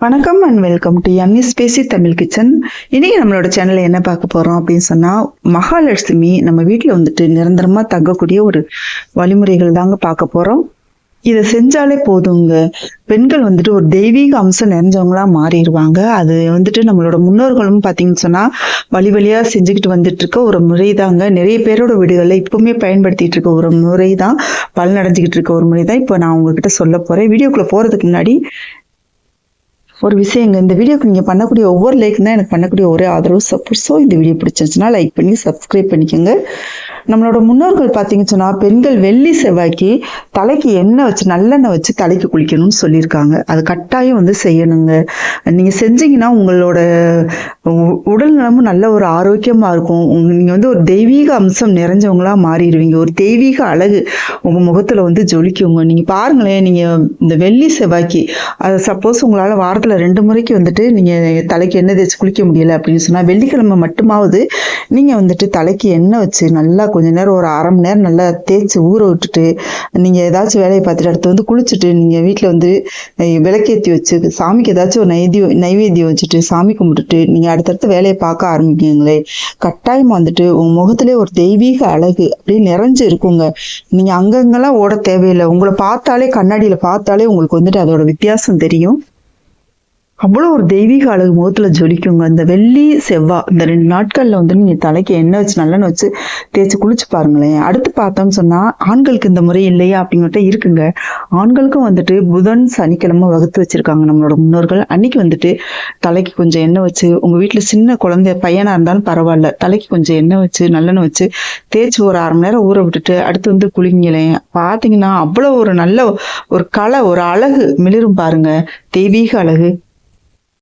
வணக்கம் and welcome to ME spicy Tamil kitchen இன்னைக்கு நம்மளோட சேனல்ல என்ன பார்க்க போறோம் அப்படின்னு சொன்னா மகாலட்சுமி நம்ம வீட்டில் வந்துட்டு நிரந்தரமா தங்கக்கூடிய ஒரு வழிமுறைகள் தாங்க பார்க்க போறோம். இதை செஞ்சாலே போதுங்க. பெண்கள் வந்துட்டு ஒரு தெய்வீக அம்சம் நிறைஞ்சவங்களா மாறிடுவாங்க. அது வந்துட்டு நம்மளோட முன்னோர்களும் பார்த்தீங்கன்னு சொன்னா வழி வழியா செஞ்சுக்கிட்டு வந்துட்டு இருக்க ஒரு முறை தாங்க. நிறைய பேரோட வீடுகளில் இப்பவுமே பயன்படுத்திட்டு இருக்க ஒரு முறை தான் பலனடைஞ்சிக்கிட்டு இருக்க ஒரு முறை தான். இப்போ நான் உங்ககிட்ட சொல்ல போறேன். வீடியோக்குள்ள போறதுக்கு முன்னாடி ஒரு விஷயங்க இந்த வீடியோக்கு நீங்கள் பண்ணக்கூடிய ஒவ்வொரு லைக் தான் எனக்கு பண்ணக்கூடிய ஒரே ஆதரவு சப்போர்ட் ஸோ இந்த வீடியோ பிடிச்சிருச்சுன்னா லைக் பண்ணி சப்ஸ்கிரைப் பண்ணிக்கோங்க. நம்மளோட முன்னோர்கள் பார்த்தீங்கன்னு சொன்னால் பெண்கள் வெள்ளி செவ்வாய்க்கு தலைக்கு எண்ணெய் வச்சு நல்லெண்ணெய் வச்சு தலைக்கு குளிக்கணும்னு சொல்லியிருக்காங்க. அது கட்டாயம் வந்து செய்யணுங்க. நீங்கள் செஞ்சீங்கன்னா உங்களோட உடல் நலமும் நல்ல ஒரு ஆரோக்கியமாக இருக்கும். உங்க- நீங்க வந்து ஒரு தெய்வீக அம்சம் நிறைஞ்சவங்களா மாறிடுவீங்க. ஒரு தெய்வீக அழகு உங்க முகத்துல வந்து ஜொலிக்குங்க. நீங்க பாருங்களேன் நீங்க இந்த வெள்ளி செவ்வாய்க்கு அது சப்போஸ் உங்களால வாரத்துல ரெண்டு முறைக்கு வந்துட்டு நீங்க தலைக்கு எண்ணெய் தேய்ச்சி குளிக்க முடியல அப்படின்னு சொன்னா வெள்ளிக்கிழமை மட்டுமாவது நீங்கள் வந்துட்டு தலைக்கு எண்ணெய் வச்சு நல்லா கொஞ்ச நேரம் ஒரு அரை மணி நேரம் நல்லா தேய்ச்சி ஊற விட்டுட்டு நீங்கள் ஏதாச்சும் வேலையை பார்த்துட்டு அடுத்து வந்து குளிச்சுட்டு நீங்கள் வீட்டில் வந்து விளக்கேற்றி வச்சு சாமிக்கு ஏதாச்சும் ஒரு நைவேத்தியம் நைவேத்தியம் வச்சுட்டு சாமி கும்பிட்டுட்டு நீங்கள் அடுத்தடுத்த வேலையை பார்க்க ஆரம்பிக்கீங்களே கட்டாயம் வந்துட்டு உங்கள் முகத்திலே ஒரு தெய்வீக அழகு அப்படியே நிறைஞ்சு இருக்குங்க. நீங்கள் அங்கங்கெல்லாம் ஓட தேவையில்லை. உங்களை பார்த்தாலே கண்ணாடியில் பார்த்தாலே உங்களுக்கு வந்துட்டு அதோட வித்தியாசம் தெரியும். அவ்வளோ ஒரு தெய்வீக அழகு முகத்தில் ஜொலிக்குங்க. இந்த வெள்ளி செவ்வாய் இந்த ரெண்டு நாட்களில் வந்து நீங்கள் தலைக்கு எண்ணெய் வச்சு நல்லெண்ணெய் வச்சு தேய்ச்சி குளிச்சு பாருங்களேன். அடுத்து பார்த்தோம்னு சொன்னால் ஆண்களுக்கு இந்த முறை இல்லையா அப்படிங்கிட்ட இருக்குங்க. ஆண்களுக்கும் வந்துட்டு புதன் சனிக்கிழமை வகுத்து வச்சுருக்காங்க நம்மளோட முன்னோர்கள். அன்னைக்கு வந்துட்டு தலைக்கு கொஞ்சம் எண்ணெய் வச்சு உங்கள் வீட்டில் சின்ன குழந்தை பையனாக இருந்தாலும் பரவாயில்ல. தலைக்கு கொஞ்சம் எண்ணெய் வச்சு நல்லெண்ணெய் வச்சு தேய்ச்சி ஒரு அரை மணி நேரம் ஊற விட்டுட்டு அடுத்து வந்து குளிங்களேன். பார்த்தீங்கன்னா அவ்வளோ ஒரு நல்ல ஒரு கலை ஒரு அழகு மிளிரும் பாருங்க. தெய்வீக அழகு.